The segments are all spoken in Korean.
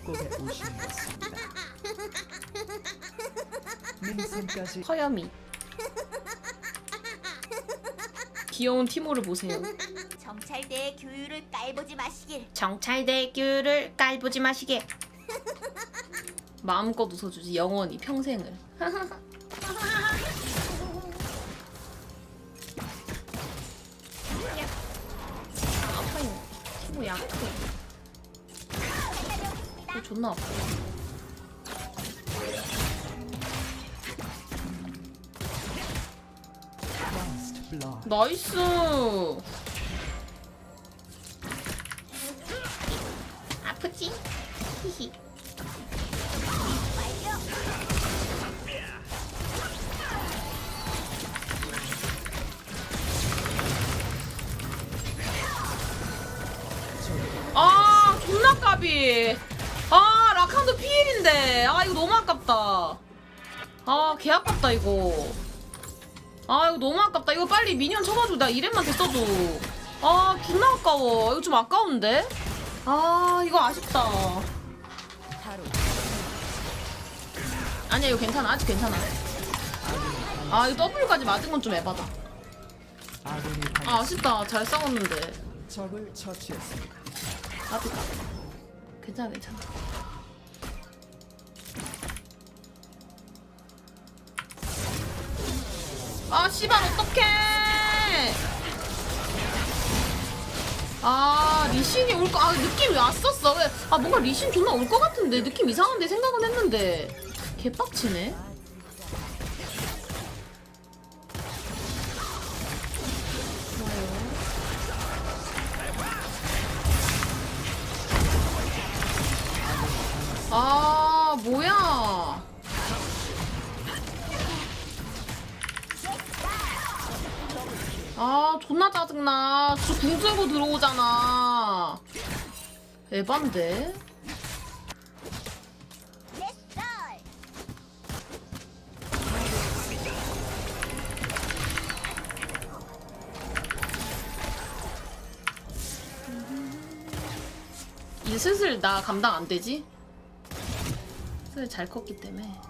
협곡에 오신 것입니다. 능선까지 허염이 귀여운 티모를 보세요 정찰대의 교유를 깔보지 마시길. 정찰대 귤을 깔보지 마시게 마음껏 웃어주지 영원히 평생을 아파요 티모 약해 존나 아파. 나이스. 아프지? 히히. 아, 존나 까비. 땄는데 아 이거 너무 아깝다. 아 개 아깝다 이거. 아 이거 너무 아깝다. 이거 빨리 미니언 쳐가지고 나 이랩만 더 써줘. 아 존나 아까워. 이거 좀 아까운데? 아 이거 아쉽다. 아니야 이거 괜찮아. 아직 괜찮아. 아 이거 W까지 맞은 건 좀 에바다. 아 아쉽다. 잘 싸웠는데. 적을 처치했습니다. 아프다. 괜찮아 괜찮아. 아 씨발 어떡해. 아 리신이 올 거 아 느낌이 왔었어. 왜 아 뭔가 리신 존나 올 거 같은데. 느낌 이상한데 생각은 했는데. 개빡치네. 아 뭐야. 아 존나 짜증나 진짜 궁 뚫고 들어오잖아 에반데? 이 슬슬 나 감당 안 되지? 슬슬 잘 컸기 때문에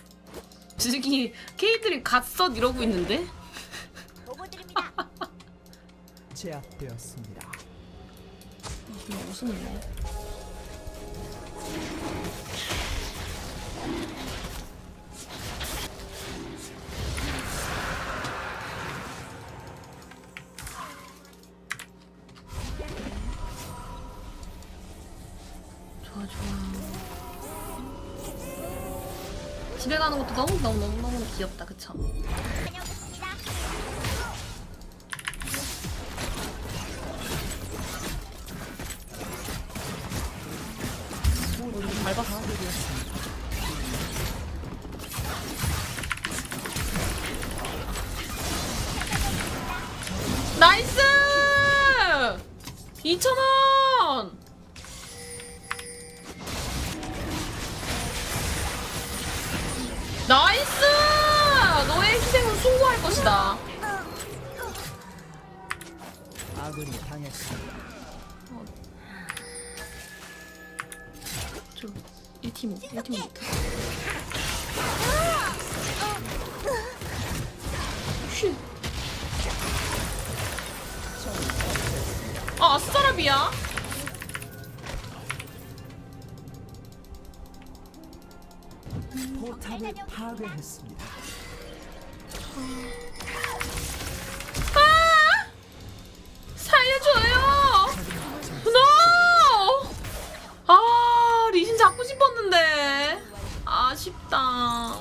요? 지금 케이들이 갓섯 이러고 있는데? 보고 드립니다. 제압되었습니다. 이게 무슨 일이야? 집에 가는 것도 너무 너무 너무 너무 귀엽다 그쵸? 나이스! 2,000원! 나이스! 너의 희생은 숭고할 것이다. 아군이 당했습니다. 저 1팀 1팀 못해. 슈. 아, 아스타라비야? 포탑을 파괴했습니다. 아! 살려줘요! NO! 아, 리신 잡고 싶었는데. 아쉽다.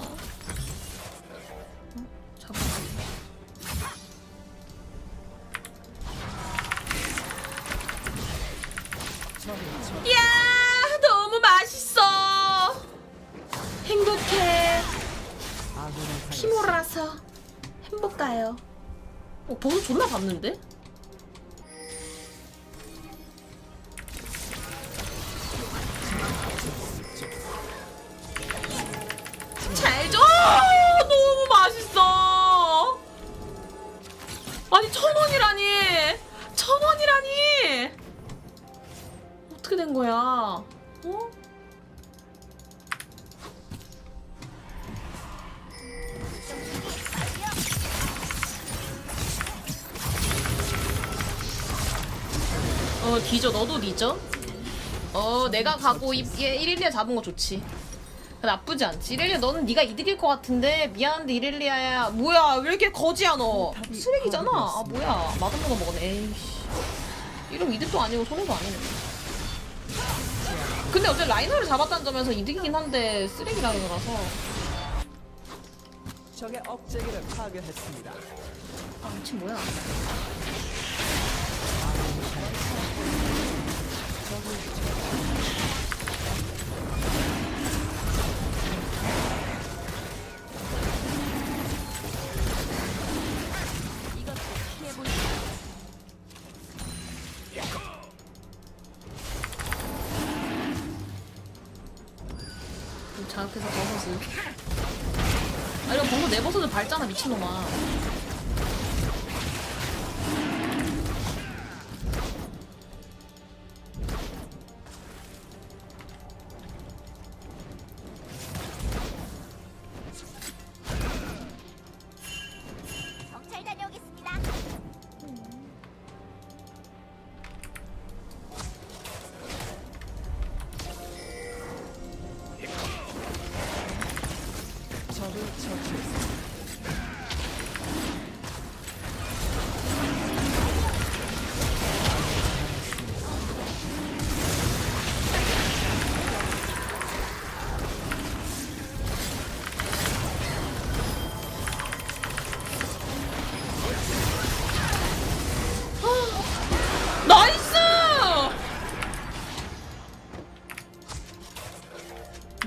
볼까요? 어, 버섯 존나 봤는데? 어, 뒤져. 너도 뒤져. 어, 내가 가고 112에 잡은 거 좋지. 나쁘지 않지. 이렐리아 너는 네가 이득일 것 같은데 미안한데 이렐리아야 뭐야 왜 이렇게 거지야 너 쓰레기잖아. 아 뭐야 거 먹었네. 에이씨. 이런 이득도 아니고 손해도 아니네. 근데 어제 라이너를 잡았다는 점에서 이득이긴 한데 쓰레기라는 거라서 적의 억제기를 파괴했습니다. 아 미친 뭐야. 자극해서 버섯을 아 이거 버섯 내 버섯을 밟잖아 미친놈아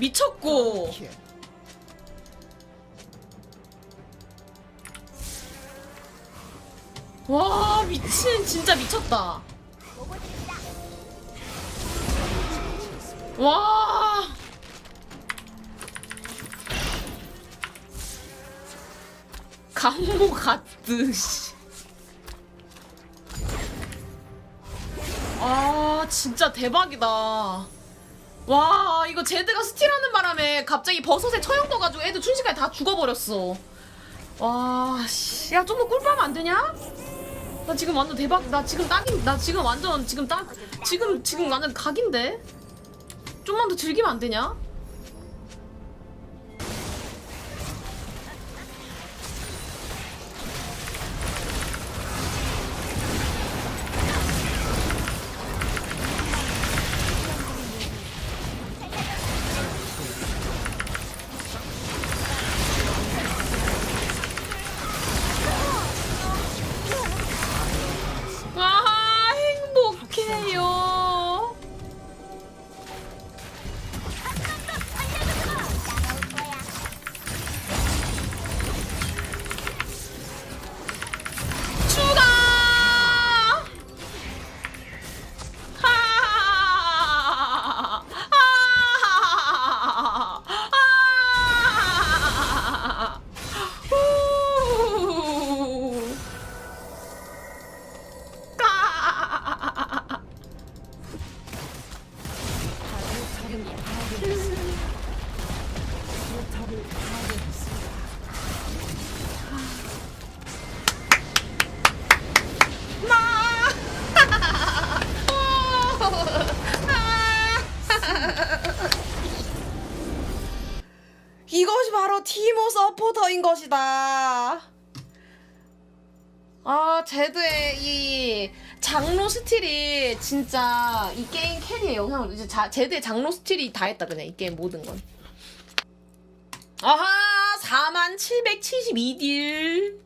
미쳤고 킬. 와 미친 진짜 미쳤다. 와 강모 가드 씨. 아 진짜 대박이다 와 이거 제드가 스틸하는 바람에 갑자기 버섯에 처형 떠가지고 애들 순식간에 다 죽어버렸어 와씨야 좀 더 꿀빨면 안 되냐? 나 지금 완전 대박 나 지금 딱인 나 지금 완전 지금 딱 지금 지금 완전 각인데 좀만 더 즐기면 안 되냐? 서포터인 것이다. 아, 제드의 이 장로 스틸이 진짜 이 게임 캐리예요. 그냥 이제 자, 제드의 장로 스틸이 다 했다 그냥 이 게임 모든 건. 아하, 4772딜.